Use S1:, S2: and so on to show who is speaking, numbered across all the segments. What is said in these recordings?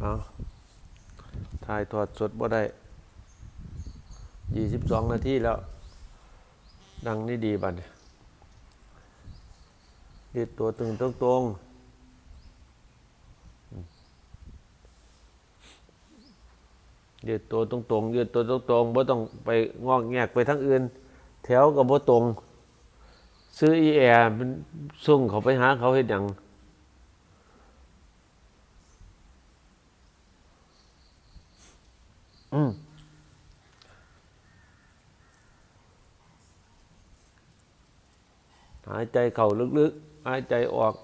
S1: เอาถ่ายทอดสดบ่ได้ยี่สิบสองนาทีแล้ว ดังนี่ดีบัดเนี่ยยืดตัวตึงตรงตรงยืดตัวตรงตรงยืดตัวตรงตรงบ่ต้องไปงอกแงกไปทั้งอื่น แถวกับบ่ตรง ซื้ออีแอร์มันส่งเขาไปหาเขาเห็นอย่าง หายใจเข่าลึกๆ หายใจออก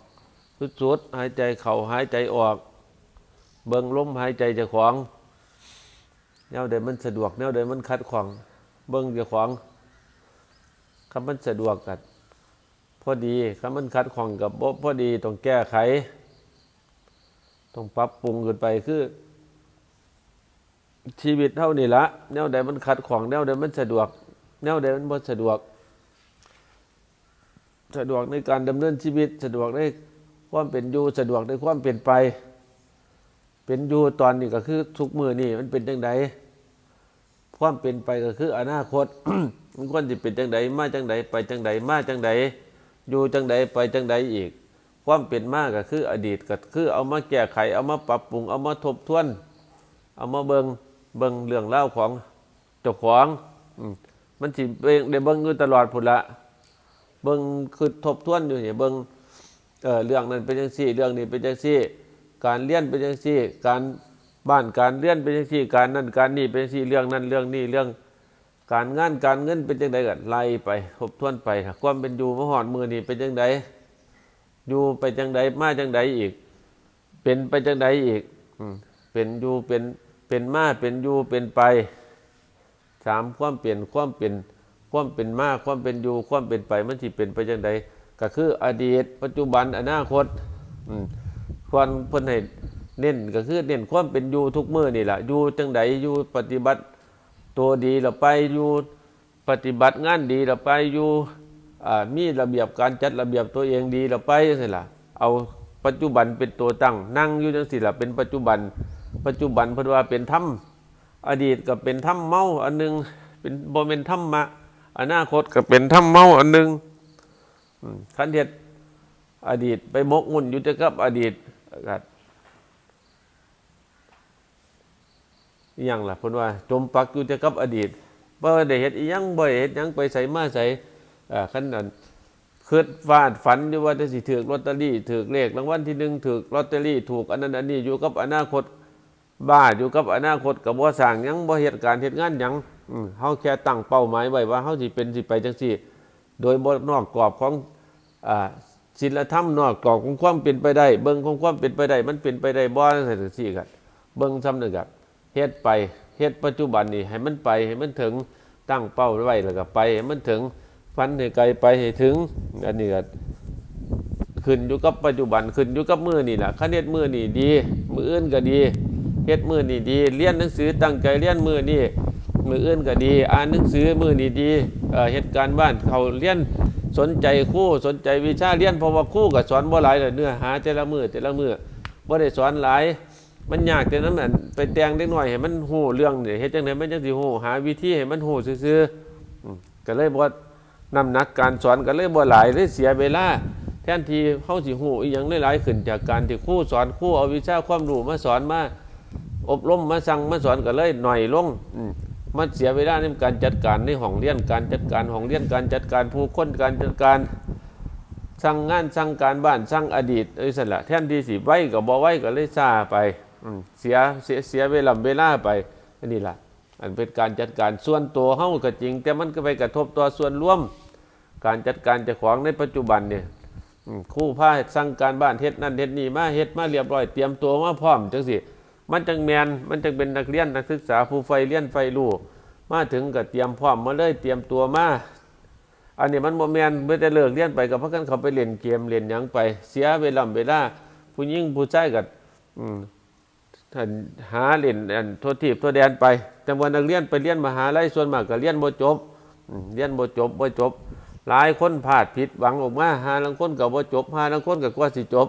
S1: สุดๆ หายใจเข่าหายใจออก เบิ่งลมหายใจจะขวางแนวใดมันสะดวกแนวใดมันคัดขวางเบิ่งจะขวางคำมันสะดวกกันพอดีคำมันคัดขวางกับบพอดีต้องแก้ไขต้องปรับปรุงขึ้นไปคือ ชีวิตเท่านี้ละแนวใดมันขัดขวางแนวใดมันสะดวก แนวใดมันบ่สะดวก สะดวกในการดำเนินชีวิต สะดวกในความเป็นอยู่สะดวกในความเป็นไป เป็นอยู่ตอนนี้ก็คือทุกมือนี่มันเป็นจังไดความเป็นไปก็คือ อนาคตมันควรจะเป็นจังไดมาจังไดไปจังไดมาจังไดอยู่จังไดไปจังไดอีก ความเป็นมากก็คือ อดีตก็คือ เอามาแก้ไข เอามาปรับปรุง เอามาทบทวน เอามาเบิงเบิงเรื่องเล่าของเจ้าของมันสิเบิงได้เบิงอยู่ตลอดพุ่นละ เบิงคือทบทวนอยู่เนี่ยเบิงเออเรื่องนั้นเป็นจังซี่ เรื่องนี้เป็นจังซี่ การเรียนเป็นจังซี่ การบ้านการเรียนเป็นจังซี่ การนั่นการนี่เป็นจังซี่เรื่องนั้นเรื่องนี้เรื่อง การงานการเงินเป็นจังไดกันไล่ไปทบทวนไปความเป็นอยู่มหอดมือนี่เป็นจังไดอยู่ไปจังไดมาจังไดอีก เป็นไปจังไดอีกเป็นอยู่เป็นเป็นมาเป็นอยู่เป็นไปสามความเปลี่ยนความเป็น ความเป็นมาความเป็นอยู่ความเป็นไปมันที่เป็นไปจังไดก็คืออดีต ปัจจุบันอนาคตควรเพิ่นให้เน้นก็คือเน้นความเป็นอยู่ทุกมื้อนี่แหละอยู่จังไดอยู่ปฏิบัติตัวดีเราไปอยู่ปฏิบัติงานดีเราไปอยู่มีระเบียบการจัดระเบียบตัวเองดีเราไปจังซี่ล่ะเอาปัจจุบันเป็นตัวตั้งนั่งอยู่จังซี่ล่ะเป็นปัจจุบัน ปัจจุบันเพิ่นว่าเป็นธรรมอดีตก็เป็นธรรมเมาอันหนึงเป็นบ่เป็นธรรมะ อนาคตก็เป็นธรรมเมาอันหนึงคันเฮ็ดอดีตไปมกมุ่นอยู่แต่กับอดีตก็อีหยังล่ะพิ่นว่า จมปักอยู่แต่กับอดีตบ่ได้เฮ็ดอียังบ่ได้เฮ็ดยังไปไสมาไสอ่าคันนั้นคิดวาดฝันอยู่ว่าจะสิถูกลอตเตอรี่ถูกเลขรางวัลที่หนึ่งถูกลอตเตอรี่ถูกอันนั้นอันนี้อยู่กับอนาคตบ้าอยู่กับอนาคตกับบ่สร้างยังบ่เหตุการณ์เหตุงานยัง เฮาแค่ตั้งเป้าหมายไว้ว่าเฮาสิเป็นสิไปจังซี่โดยบ่นอกกรอบของอ่าศีลธรรมนอกกรอบของความเป็นไปได้ เบิ่งของความเป็นไปได้ มันเป็นไปได้บ่จังซี่กันเบิ่งซ้ำนึงกันเฮ็ดไปเฮ็ดปัจจุบันนี่ให้มันไปให้มันถึงตั้งเป้าไว้แล้วก็ไปให้มันถึงฝันให้ไกลไปให้ถึงอันนี้ก็ขึ้นอยู่กับปัจจุบันขึ้นอยู่กับมือนี่แหละคันเฮ็ดมือนี่ดี มืออื่นก็ดีเฮ็ดมือนี่ดีเรียนหนังสือตั้งใจเรียนมือนี่ มืออื่นก็ดี อ่านหนังสือมือนี่ดีเอ่อเฮ็ดการณ์บ้านเขาเรียนสนใจคู่สนใจวิชาเรียนเพราะว่าคู่ก็สอนบ่หลายเลยเนื้อหาแต่ละมือแต่ละมือบ่ได้สอนหลาย มันยากแต่นั้นน่ะไปแต่งเด็กน้อยให้มันฮู้เรื่องนี่เฮ็ดจังไดมันจังสิฮู้หาวิธีให้มันฮู้ซื่อๆก็เลยบ่นำนักการสอนก็เลยบ่หลายเลยเสียเวลาแทนที่เขาสิหูอีหยังหลายๆขึ้นจากการที่ครู่สอนครู่เอาวิชาความรู้มาสอนมาอบรมมาสั่งมาสอนก็เลยหน่อยลงอื มันเสียเวลาในการจัดการในห้องเรียนการจัดการห้องเรียนการจัดการผู้คนการจัดการสั่งงานสั่งการบ้านสั่งอดีตเอ้ยสั่นละแทนที่สิไว้กับบ่ไว้ก็เลยซาไปเสียเสียเสียเวลาเวลาไปอันนี้ล่ะอันเป็นการจัดการส่วนตัวเฮาก็จริง แต่มันก็ไปกระทบต่อส่วนรวม การจัดการจ้าของในปัจจุบันเนี่ยคู่ผ้าสั่งการบ้านเฮ็ดนั่นเฮ็ดนี่มาเฮ็ดมาเรียบร้อยเตรียมตัวมาพร้อมจังสิมันจังแมนมันจังเป็นนักเรียนนักศึกษาผู้ไฟเรียนไฟรู้ มาถึงก็เตรียมพร้อมมาเลยเตรียมตัวมาอันนี้มันบ่แมนไม่ได้เลิกเรียนไปกับพักกันเขาไปเล่นเกมเล่นยังไป เสียเวลาเวลาผู้หญิงผู้ชายก็อืมท่านหาเล่นอันโทษทีบโทษแดนไป แต่ว่านักเรียนไปเรียนมหาลัยส่วนมากก็เรียนบ่จบเรียนบ่จบบ่จบ หลายคนพลาดผิดหวังออกมาหาลังคนกับว่จบหาลังคนกับว่าสิจบ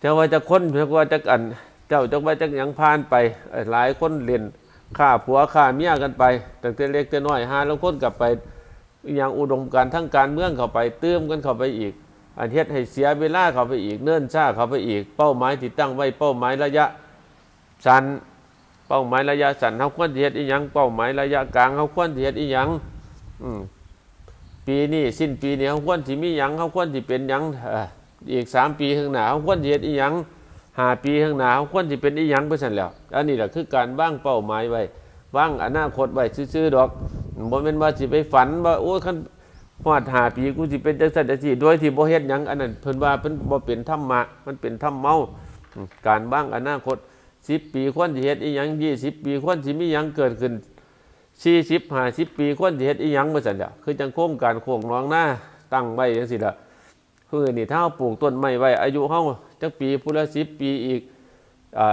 S1: แต่ว่าจะคนเพียงว่าจะกัน เจ้าจักว่าจักหยังผ่านไปอ้ยหลายคนเล่น ฆ่าผัวฆ่าเมียกันไปตั้งแต่เล็กแต่น้อยหาแล้วคนกลับไปอย่างอุดมการทั้งการเมืองเข้าไปเติมกันเข้าไปอีกอันเฮ็ดให้เสียเวลาเข้าไปอีกเนิ่นช้าเข้าไปอีก เป้าหมายที่ตั้งไว้เป้าหมายระยะสั้นเป้าหมายระยะสั้นเฮาควรสิเฮ็ดอีหยังเป้าหมายระยะกลางเฮาควรสิเฮ็ดอีหยังปีนี้สิ้นปีนี้เฮาควรสิมีหยังเฮาควรสิเป็นหยังอีกสามปีข้างหน้าเฮาควรสิเฮ็ดอีหยัง หาปีข้างหน้าเฮาควรสิเป็นอีหยังไปซั่นแหล้วอันนี้แหละคือการวางเป้าหมายไว้วางอนาคตไว้ซื่อๆดอกบ่แม่นว่าสิไปฝันว่าโอ้ยคันฮอดหาปีกูสิเป็นจังซั่นจังซี่โดยที่บ่เฮ็ดหยังอันนั้นเพิ่นว่าเพิ่นบ่เป็นธรรมะมันเป็นธรรมเมาการบ้างอนาคต10ปีควรสิเฮ็ดอีหยัง20ปีควรสิมีหยังเกิดขึ้น40 50ปีควรสิเฮ็ดอีหยังว่าซั่นล่ะคือจังโครงการโครงน้องหน้าตั้งไว้จังซี่ล่ะ คือนี่ถ้าเราปลูกต้นไม้ไว้ อายุเฮาจักปีพุละ10ปีอีกอ่า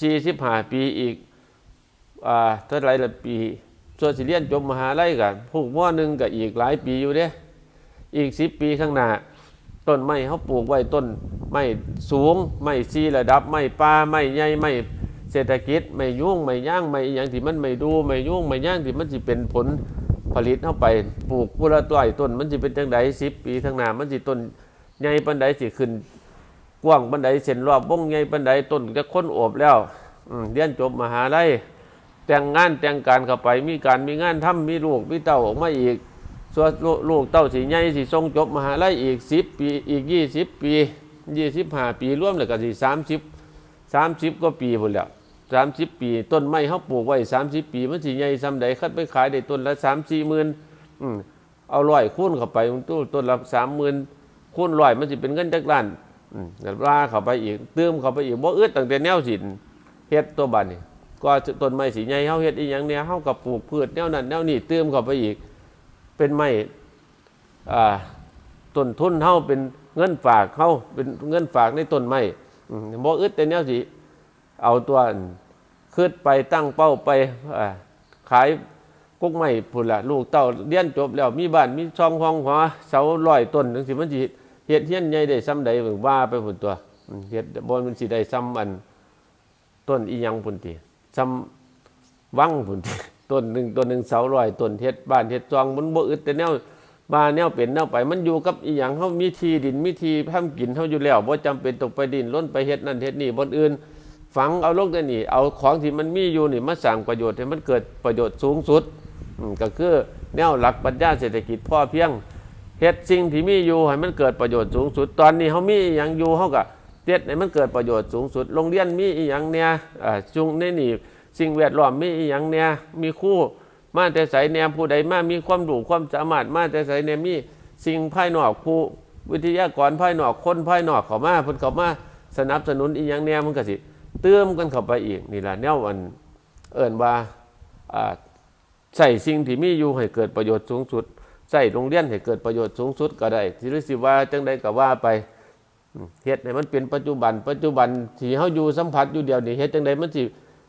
S1: 10 45ปีอีกอ่าเท่าไรละปีส่วนสิเรียนจบมหาลัยกันผูกม้อหนึ่งกับอีกหลายปีอยู่เด้อีกสิบปีข้างหน้าต้นไม้เขาปลูกไว้ต้นไม้สูงไม้ซีระดับไม้ป่าไม้ใหญ่ไม้เศรษฐกิจไม้ยุ่งไม้ย่างไม้อย่างที่มันไม่ดูไม้ยุ่งไม้ย่างที่มันสิเป็นผล ผลิตเข้าไปปลูกกุละต้อยต้น มันสิเป็นจังไดสิบปีข้างหน้ามันสิต้นใหญ่ปันใดสิขึ้น กว้างปันใดเส้นรอบวงใหญ่ปันใดต้นจะค้นโอบแล้วเรียนจบมหาลัยแต่งงานแต่งการเข้าไปมีการมีงานทำมีลูกมีเต้าออกมาอีกส่วนลูกเต้าสีใหญ่สีทรงจบมหาลัยอีกสิบปีอีกยี่สิบปียี่สิบห้าปีรวมแล้วก็สี่สามสิบสามสิบก็ปีพุ่นแล้ว สามสิบปี ต้นไม้เขาปลูกไว้สามสิบปี มันสีใหญ่ซ้ำใดคัดไปขายได้ต้นละสามสี่หมื่นเอาร้อยคูณเข้าไปตู้ต้นละสามหมื่นคูณร้อยมันสิเป็นเงินจักล้านอืมแล้วราเข้าไปอีกเติมเข้าไปอีกบ่อึดตั้งแต่แนวสินเฮ็ดตัวบัดนี่ก็ต้นไม้สีใหญ่เฮาเฮ็ดอีหยังเนี่ยเฮากับปลูกพืชแนวนั้นแนวนี้เติมเข้าไปอีก เป็นไม้ต้นทุนเฮาเป็นเงินฝากเฮาเป็นเงินฝากในต้นไม้อืมบ่อึดแต่แนวสิ เอาตัวคืดไปตั้งเป้าไปขายกุ๊กไม้พุ่นละลูกเต้าเรียนจบแล้วมีบ้านมีช่องห้องหัวเสาร้อยต้นจังซี่มันสิเฮ็ดเฮียนใหญ่ได้ซ้ำใดเบิ่งว่าไปพุ่นตัวเฮ็ดบ่มันสิได้ซ้ำอันต้นอีหยังพุ่นติซ้ำวังพุ่นติต้นหนึ่งต้นหนึ่งเสาร้อยต้นเฮ็ดบ้านเฮ็ดจองมันบ่อึดแต่แนวบ้านแนวเป็นแนวไป มันอยู่กับอีหยังเฮามีทีดินมีที่ทำกินเฮาอยู่แล้วบ่จำเป็นต้องไปดินล้นไปเฮ็ดนั่นเฮ็ดนี่บนอื่น ฝังเอาลงได้นี่เอาของที่มันมีอยู่นี่มาสร้างประโยชน์ให้มันเกิดประโยชน์สูงสุดก็คือแนวหลักปรัชญาเศรษฐกิจพ่อเพียงเฮ็ดสิ่งที่มีอยู่ให้มันเกิดประโยชน์สูงสุด ตอนนี้เฮามีอีหยังอยู่เฮาก็เฮ็ดให้มันเกิดประโยชน์สูงสุด โรงเรียนมีอีหยังเนี่ยจุงในนี่สิ่งแวดล้อมมีอีหยังเนี่ยมีคู่มาแต่ใสแนวผู้ใดมามีความรู้ความสามารถมาแต่ใสแนวมีสิ่งภายนอกผู้วิทยากรภายนอกคนภายนอกเขามาเพิ่นเขามาสนับสนุนอีหยังเนี่ยมันก็สิ เติมกันเข้าไปอีกนี่แหละแนวอันเอิ้นว่าอ่าใส่สิ่งที่มีอยู่ให้เกิดประโยชน์สูงสุดใส่โรงเรียนให้เกิดประโยชน์สูงสุดก็ได้สิหรือสิว่าจังใดก็ว่าไปเฮ็ดให้มันเป็นปัจจุบัน ปัจจุบันที่เฮาอยู่สัมผัสอยู่เดียวนี่เฮ็ดจังไดมันสิ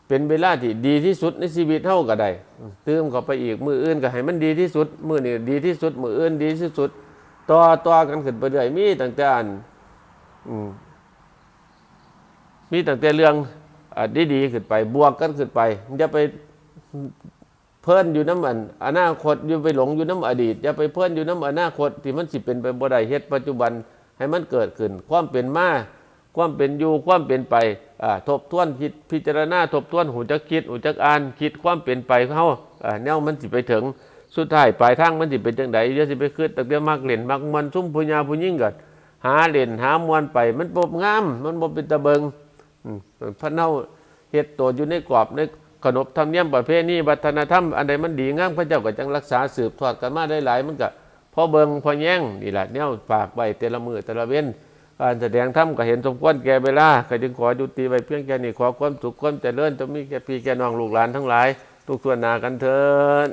S1: เป็นเวลาที่ดีที่สุดในชีวิตเฮาก็ได้เติมเข้าไปอีกมืออื่นก็ให้มันดีที่สุด มือนี่ดีที่สุด มืออื่นดีที่สุด ต่อต่อกันขึ้นไปเรื่อยมีตั้งแต่อัน มีตั้งแต่เรื่องอ่าดีๆขึ้นไป บวกกันขึ้นไปอย่าไปเพิ่นอยู่น้ำอันอนาคตอย่าไปหลงอยู่น้ำอดีตอย่าไปเพิ่นอยู่น้ำอนาคตที่มันสิเป็นไปบ่ได้เฮ็ดปัจจุบันให้มันเกิดขึ้น ความเป็นมาความเป็นอยู่ความเป็นไปทบทวนคิดพิจารณาทบทวนหูจักคิดหูจักอ่านคิดความเป็นไปเขาแนวมันสิไปถึงสุดท้ายปลายทางมันสิเป็นจังไดเดี๋ยวสิไปคืดตั้งแต่มักเล่นมักมันซุ่มผู้ญาผู้ยิ่งกันหาเล่นหามวนไปมันบ่งาม มันบ่เป็นตะเบิง พระเน่าเฮ็ดตัวอยู่ในกรอบในขนบธรรมเนียมประเพณีวัฒนธรรมอันใดมันดีงามพระเจ้าก็จังรักษาสืบทอดกันมาได้หลายมันก็พอเบิงพอแย่งนี่แหละเนี่ยฝากไว้แต่ละมือแต่ละเว้นการแสดงธรรมก็เห็นสมควรแก่เวลาก็จึงขอยุติไว้เพียงแค่นี้ขอความสุขความเจริญจะมีแก่พี่แก่น้องลูกหลานทั้งหลาย ทุกส่วนนากันเถิด